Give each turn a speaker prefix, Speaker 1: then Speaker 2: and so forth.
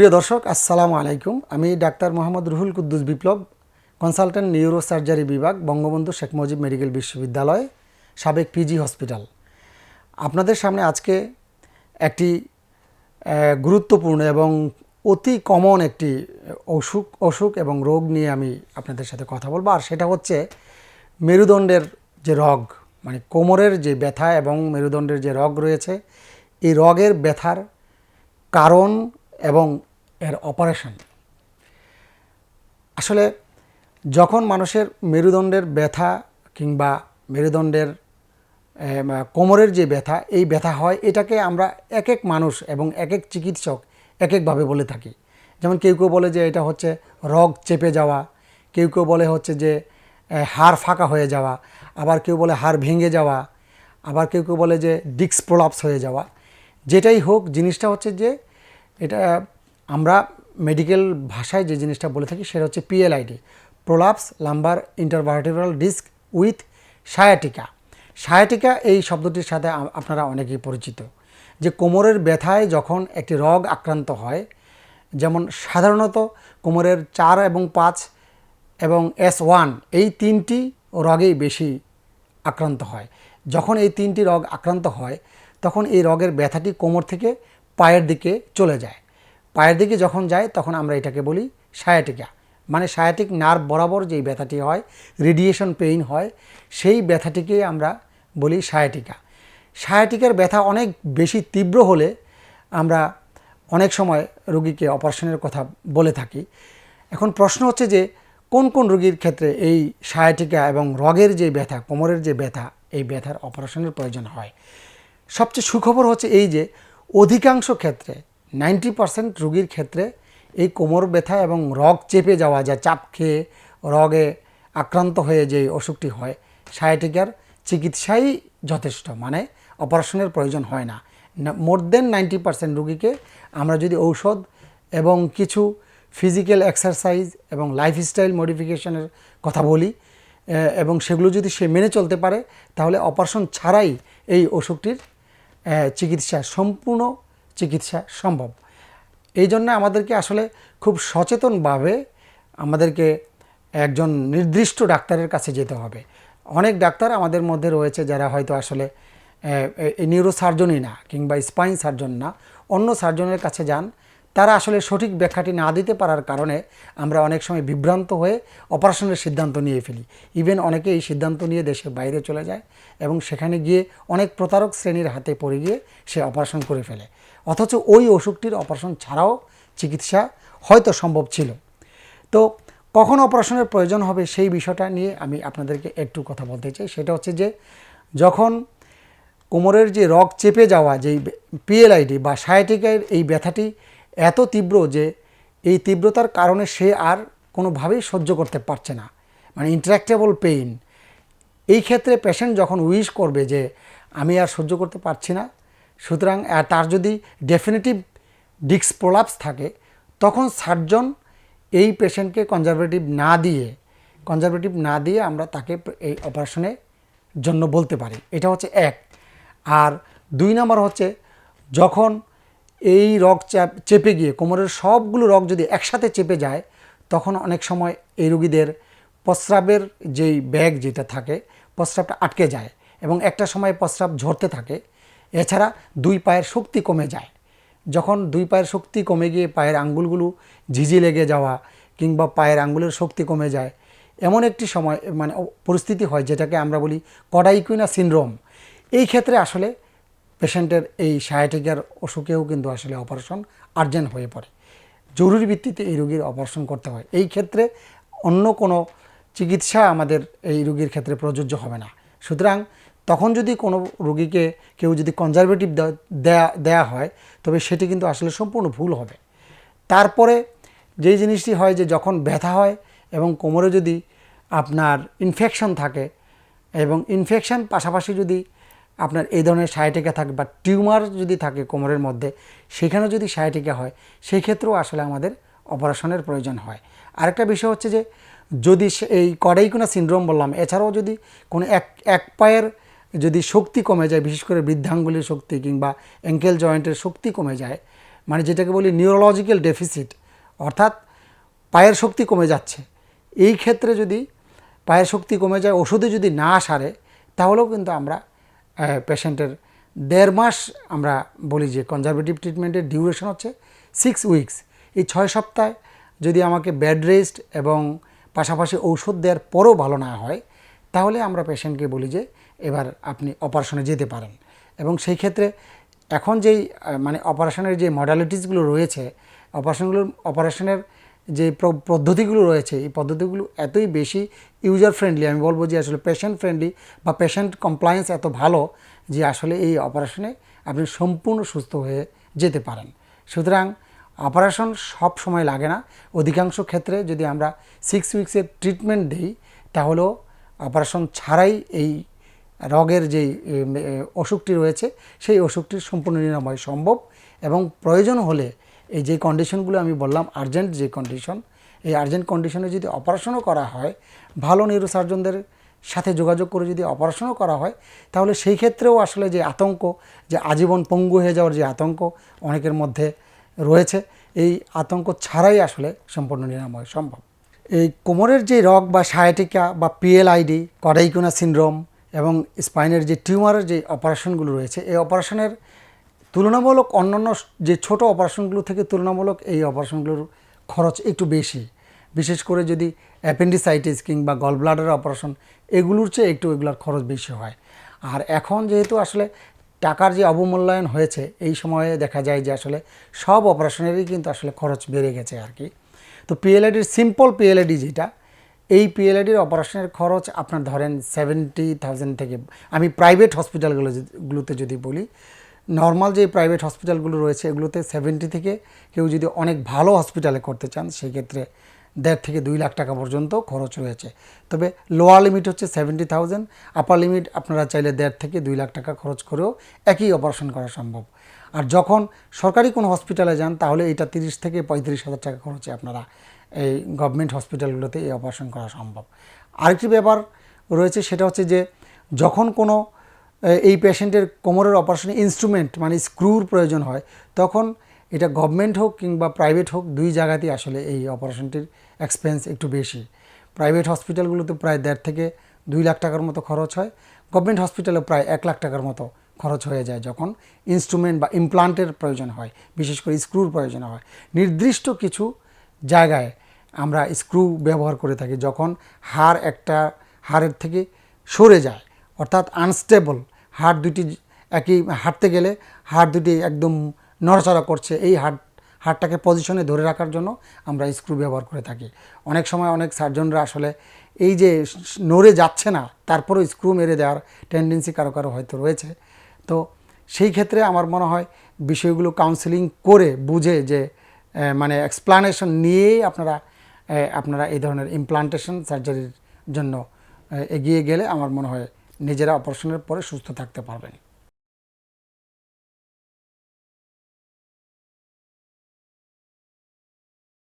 Speaker 1: প্রিয় দর্শক, আসসালামু আলাইকুম। আমি doctor Mohammad Ruhul Quddus Biplob, consultant neuro surgery বিভাগ, বঙ্গবন্ধু শেখ মুজিব মেডিকেল বিশ্ববিদ্যালয়, সাবেক পিজি হসপিটাল। আপনাদের সামনে আজকে একটি গুরুত্বপূর্ণ এবং অতি কমন একটি অসুখ অসুখ এবং রোগ নিয়ে আমি আপনাদের সাথে কথা বলব। আর সেটা হচ্ছে মেরুদণ্ডের যে রগ মানে কোমরের যে ব্যথা এবং মেরুদণ্ডের যে রগ রয়েছে, এই রগের ব্যথার কারণ এবং এর অপারেশন আসলে যখন মানুষের মেরুদণ্ডের ব্যথা কিংবা মেরুদণ্ডের কোমরের যে ব্যথা, এই ব্যথা হয়, এটাকে আমরা এক এক মানুষ এবং এক এক চিকিৎসক এক একভাবে বলে থাকি। যেমন কেউ কেউ বলে যে এটা হচ্ছে রগ চেপে যাওয়া, কেউ কেউ বলে হচ্ছে যে হাড় ফাঁকা হয়ে যাওয়া, আবার কেউ বলে হাড় ভেঙে যাওয়া, আবার কেউ কেউ বলে যে ডিক্স প্রলাপস হয়ে যাওয়া। যেটাই হোক, জিনিসটা হচ্ছে যে এটা আমরা মেডিকেল ভাষায় যে জিনিসটা বলে থাকি সেটা হচ্ছে PLID prolapse lumbar intervertebral disc with sciatica sciatica এই শব্দটির সাথে আপনারা অনেকেই পরিচিত। যে কোমরের ব্যথায় যখন একটি রগ আক্রান্ত হয়, যেমন সাধারণত কোমরের চার এবং পাঁচ এবং এস ওয়ান এই তিনটি রগেই বেশি আক্রান্ত হয়। যখন এই তিনটি রগ আক্রান্ত হয়, তখন এই রগের ব্যথাটি কোমর থেকে পায়ের দিকে চলে যায়। পায়ের দিকে যখন যায়, তখন আমরা এটাকে বলি সায়াটিকা মানে সায়াটিক নার্ভ বরাবর যেই ব্যথাটি হয় রেডিয়েশন পেইন হয়, সেই ব্যথাটিকে আমরা বলি সায়াটিকা সায়াটিকার ব্যথা অনেক বেশি তীব্র হলে আমরা অনেক সময় রোগীকে অপারেশনের কথা বলে থাকি। এখন প্রশ্ন হচ্ছে যে, কোন কোন রোগীর ক্ষেত্রে এই সায়াটিকা এবং রগের যে ব্যথা, কোমরের যে ব্যথা, এই ব্যথার অপারেশনের প্রয়োজন হয়? সবচেয়ে সুখবর হচ্ছে এই যে, অধিকাংশ ক্ষেত্রে নাইনটি পার্সেন্ট রুগীর ক্ষেত্রে এই কোমর ব্যথা এবং রগ চেপে যাওয়া, যা চাপ খেয়ে রগে আক্রান্ত হয়ে যে অসুখটি হয়, সায়াটিকার চিকিৎসাই যথেষ্ট। মানে অপারেশনের প্রয়োজন হয় না। মোর দেন নাইনটি পার্সেন্ট রুগীকে আমরা যদি ঔষধ এবং কিছু ফিজিক্যাল এক্সারসাইজ এবং লাইফস্টাইল মডিফিকেশনের কথা বলি এবং সেগুলো যদি সে মেনে চলতে পারে, তাহলে অপারেশন ছাড়াই এই অসুখটির চিকিৎসা সম্পূর্ণ চিকিৎসা সম্ভব। এই জন্য আমাদেরকে আসলে খুব সচেতনভাবে আমাদেরকে একজন নির্দিষ্ট ডাক্তারের কাছে যেতে হবে। অনেক ডাক্তার আমাদের মধ্যে রয়েছে যারা হয়তো আসলে নিউরো সার্জনই না কিংবা স্পাইন সার্জন না, অন্য সার্জনের কাছে যান। তারা আসলে সঠিক ব্যাখ্যাটি না দিতে পারার কারণে আমরা অনেক সময় বিভ্রান্ত হয়ে অপারেশনের সিদ্ধান্ত নিয়ে ফেলি। ইভেন অনেকে এই সিদ্ধান্ত নিয়ে দেশের বাইরে চলে যায় এবং সেখানে গিয়ে অনেক প্রতারক শ্রেণির হাতে পড়ে গিয়ে সে অপারেশন করে ফেলে। অথচ ওই অসুখটির অপারেশন ছাড়াও চিকিৎসা হয়তো সম্ভব ছিল। তো কখন অপারেশনের প্রয়োজন হবে সেই বিষয়টা নিয়ে আমি আপনাদেরকে একটু কথা বলতে চাই। সেটা হচ্ছে যে যখন কোমরের যে রগ চেপে যাওয়া, যেই পিএলআইডি বা সায়াটিকের এই ব্যথাটি এত তীব্র যে এই তীব্রতার কারণে সে আর কোনোভাবেই সহ্য করতে পারছে না। মানে ইন্টারাক্টেবল পেইন এই ক্ষেত্রে পেশেন্ট যখন উইশ করবে যে, আমি আর সহ্য করতে পারছি না। সুতরাং তার যদি ডেফিনেটিভ ডিক্স প্রলাপস থাকে, তখন সার্জন এই পেশেন্টকে কনজারভেটিভ না দিয়ে কনজারভেটিভ না দিয়ে আমরা তাকে এই অপারেশনের জন্য বলতে পারি। এটা হচ্ছে এক। আর দুই নম্বর হচ্ছে, যখন এই রগ চাপ গিয়ে, কোমরের সবগুলো রগ যদি একসাথে চেপে যায়, তখন অনেক সময় এই রুগীদের প্রস্রাবের যেই ব্যাগ যেটা থাকে, প্রস্রাবটা আটকে যায় এবং একটা সময় প্রস্রাব ঝরতে থাকে। এছাড়া দুই পায়ের শক্তি কমে যায়। যখন দুই পায়ের শক্তি কমে গিয়ে পায়ের আঙ্গুলগুলো ঝিঝি লেগে যাওয়া কিংবা পায়ের আঙ্গুলের শক্তি কমে যায়, এমন একটি সময় মানে পরিস্থিতি হয় যেটাকে আমরা বলি কডাইকুইনা সিনড্রোম। এই ক্ষেত্রে আসলে পেশেন্টের এই সায়াটিকার অসুখেও কিন্তু আসলে অপারেশন আর্জেন্ট হয়ে পড়ে। জরুরি ভিত্তিতে এই রোগীর অপারেশন করতে হয়। এই ক্ষেত্রে অন্য কোনো চিকিৎসা আমাদের এই রোগীর ক্ষেত্রে প্রযোজ্য হবে না। সুতরাং তখন যদি কোনো রোগীকে কেউ যদি কনজারভেটিভ দেয়া দেয়া হয়, তবে সেটি কিন্তু আসলে সম্পূর্ণ ভুল হবে। তারপরে যেই জিনিসটি হয় যে যখন ব্যথা হয় এবং কোমরে যদি আপনার ইনফেকশন থাকে এবং ইনফেকশন পাশাপাশি যদি আপনার এই ধরনের সায়াটিকা থাকে বা টিউমার যদি থাকে কোমরের মধ্যে, সেখানে যদি সায়াটিকা হয় সেই ক্ষেত্রেও আসলে আমাদের অপারেশনের প্রয়োজন হয়। আরেকটা বিষয় হচ্ছে যে, যদি এই কডাইকুনা সিনড্রোম বললাম, এছাড়াও যদি কোনো এক এক পায়ের যদি শক্তি কমে যায়, বিশেষ করে বৃদ্ধাঙ্গুলির শক্তি কিংবা অ্যাঙ্কেল জয়েন্টের শক্তি কমে যায় মানে যেটাকে বলি নিউরোলজিক্যাল ডেফিসিট অর্থাৎ পায়ের শক্তি কমে যাচ্ছে, এই ক্ষেত্রে যদি পায়ের শক্তি কমে যায়, ওষুধে যদি না সারে, তাহলেও কিন্তু আমরা পেশেন্টের দেড় মাস আমরা বলি যে কনজারভেটিভ ট্রিটমেন্টের ডিউরেশন হচ্ছে সিক্স উইকস এই ছয় সপ্তাহে যদি আমাকে বেড রেস্ট এবং পাশাপাশি ঔষধ দেওয়ার পরও ভালো না হয়, তাহলে আমরা পেশেন্টকে বলি যে এবার আপনি অপারেশনে যেতে পারেন। এবং সেই ক্ষেত্রে এখন যেই মানে অপারেশনের যে মডালিটিসগুলো রয়েছে অপারেশনগুলোর অপারেশনের যে পদ্ধতিগুলো রয়েছে, এই পদ্ধতিগুলো এতই বেশি ইউজার ফ্রেন্ডলি আমি বলব যে আসলে পেশেন্ট ফ্রেন্ডলি বা পেশেন্ট কমপ্লায়েন্স এত ভালো যে আসলে এই অপারেশনে আপনি সম্পূর্ণ সুস্থ হয়ে যেতে পারেন। সুতরাং অপারেশন সব সময় লাগে না। অধিকাংশ ক্ষেত্রে যদি আমরা সিক্স উইক্সের ট্রিটমেন্ট দিই, তাহলেও অপারেশন ছাড়াই এই রোগের যে অসুখটি রয়েছে, সেই অসুখটির সম্পূর্ণ নিরাময় সম্ভব এবং প্রয়োজন হলে এই যে কন্ডিশনগুলো আমি বললাম আর্জেন্ট যে কন্ডিশন এই আর্জেন্ট কন্ডিশনে যদি অপারেশনও করা হয়, ভালো নিউরোসার্জনদের সাথে যোগাযোগ করে যদি অপারেশনও করা হয়, তাহলে সেই ক্ষেত্রেও আসলে যে আতঙ্ক, যে আজীবন পঙ্গু হয়ে যাওয়ার যে আতঙ্ক অনেকের মধ্যে রয়েছে, এই আতঙ্ক ছাড়াই আসলে সম্পূর্ণ নিরাময় সম্ভব। এই কোমরের যে রগ বা সায়াটিকা বা পিএলআইডি কডাইকোনা সিনড্রোম এবং স্পাইনের যে টিউমারের যে অপারেশনগুলো রয়েছে, এই অপারেশনের তুলনামূলক অন্যান্য যে ছোট অপারেশনগুলো থেকে তুলনামূলক এই অপারেশনগুলোর খরচ একটু বেশি। বিশেষ করে যদি অ্যাপেন্ডিসাইটিস কিংবা গল ব্লাডার অপারেশন, এগুলোর চেয়ে একটু এগুলোর খরচ বেশি হয়। আর এখন যেহেতু আসলে টাকার যে অবমূল্যায়ন হয়েছে, এই সময়ে দেখা যায় যে আসলে সব অপারেশনেরই কিন্তু আসলে খরচ বেড়ে গেছে আর কি তো পিএলআইডির সিম্পল পিএলআইডি যেটা, এই পিএলআইডির অপারেশনের খরচ আপনার ধরেন সেভেন্টি থাউজেন্ড থেকে, আমি প্রাইভেট হসপিটালগুলো গুলোতে যদি বলি নর্মাল যে প্রাইভেট হসপিটালগুলো রয়েছে, এগুলোতে সেভেন্টি থেকে কেউ যদি অনেক ভালো হসপিটালে করতে চান সেই ক্ষেত্রে দেড় থেকে দুই লাখ টাকা পর্যন্ত খরচ রয়েছে। তবে লোয়ার লিমিট হচ্ছে সেভেন্টি থাউজেন্ড আপার লিমিট আপনারা চাইলে দেড় থেকে দুই লাখ টাকা খরচ করেও একই অপারেশন করা সম্ভব। আর যখন সরকারি কোনো হসপিটালে যান, তাহলে এটা তিরিশ থেকে পঁয়ত্রিশ হাজার টাকা খরচে আপনারা এই গভর্নমেন্ট হসপিটালগুলোতে এই অপারেশন করা সম্ভব। আরেকটি ব্যাপার রয়েছে, সেটা হচ্ছে যে যখন কোনো এই পেশেন্টের কোমরের অপারেশনে ইনস্ট্রুমেন্ট মানে স্ক্রুর প্রয়োজন হয়, তখন এটা গভর্নমেন্ট হোক কিংবা প্রাইভেট হোক, দুই জায়গাতেই আসলে এই অপারেশনটির এক্সপেন্স একটু বেশি। প্রাইভেট হসপিটালগুলোতে প্রায় দেড় থেকে দুই লাখ টাকার মতো খরচ হয়। গভর্নমেন্ট হসপিটালে প্রায় এক লাখ টাকার মতো খরচ হয়ে যায় যখন ইনস্ট্রুমেন্ট বা ইমপ্লান্টের প্রয়োজন হয়, বিশেষ করে স্ক্রুর প্রয়োজন হয়। নির্দিষ্ট কিছু জায়গায় আমরা স্ক্রু ব্যবহার করে থাকি যখন হাড় একটা, হাড়ের থেকে সরে যায়। অর্থাৎ আনস্টেবল হাড় দুটি একই হাঁটতে গেলে হাড় দুটি একদম নড়াচড়া করছে। এই হাড়, হাড়টাকে পজিশনে ধরে রাখার জন্য আমরা স্ক্রু ব্যবহার করে থাকি। অনেক সময় অনেক সার্জনরা আসলে এই যে নড়ে যাচ্ছে না, তারপরেও স্ক্রু মেরে দেওয়ার টেন্ডেন্সি কারও কারও হয়তো রয়েছে। তো সেই ক্ষেত্রে আমার মনে হয় বিষয়গুলো কাউন্সেলিং করে বুঝে যে মানে এক্সপ্লানেশন নিয়েই আপনারা আপনারা এই ধরনের ইমপ্লান্টেশন সার্জারির জন্য এগিয়ে গেলে আমার মনে হয় নিজেরা অপারেশনের পরে সুস্থ থাকতে পারবেন।